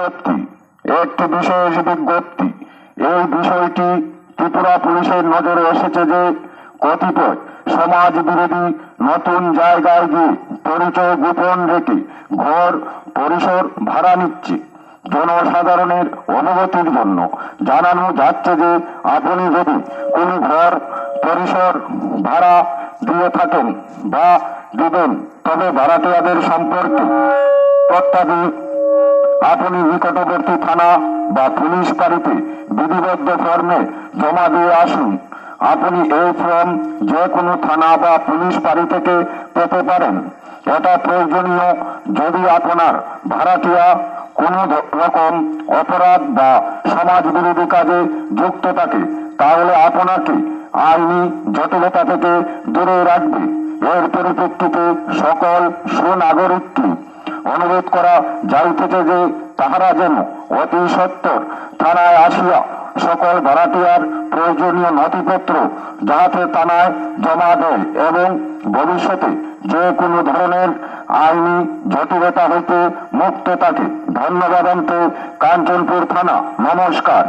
বিজ্ঞপ্তি একটি বিশেষ বিজ্ঞপ্তি এই বিষয়টি ত্রিপুরা পুলিশের নজরে এসেছে যে, কতিপয় সমাজ বিরোধী নতুন জায়গায় গিয়ে পরিচয় গোপন রেখে ঘর, পরিসর ভাড়া নিচ্ছে। জনসাধারণের অবগতির জন্য জানানো যাচ্ছে যে, আপনি যদি কোনো ঘর, পরিসর, ভাড়া দিয়ে থাকেন বা দিবেন, তবে ভাড়াটিয়াদের সম্পর্কে তথ্যাদি আপনি নিকটবর্তী থানা বা পুলিশ বাড়িতে বিধিবদ্ধ ফর্মে জমা দিয়ে আসুন। আপনি এই ফর্ম যে কোনো থানা বা পুলিশ বাড়ি থেকে পেতে পারেন। এটা প্রয়োজনীয় যদি আপনার ভাড়াটিয়া কোনো রকম অপরাধ বা সমাজ বিরোধী কাজে যুক্ত থাকে, তাহলে আপনাকে আইনি জটিলতা থেকে দূরে রাখবে। এর পরিপ্রেক্ষিতে সকল সুনাগরিককে অনুরোধ করা যাইতেছে যে তাহারা যেন অতি সত্তর থানায় আসিয়া সকল ভাড়াটিয়ার প্রয়োজনীয় নথিপত্র যাহাতে থানায় জমা দেয় এবং ভবিষ্যতে যে কোনো ধরনের আইনি জটিলতা হইতে মুক্ত থাকে ধন্যবাদ কাঞ্চনপুর থানা। নমস্কার।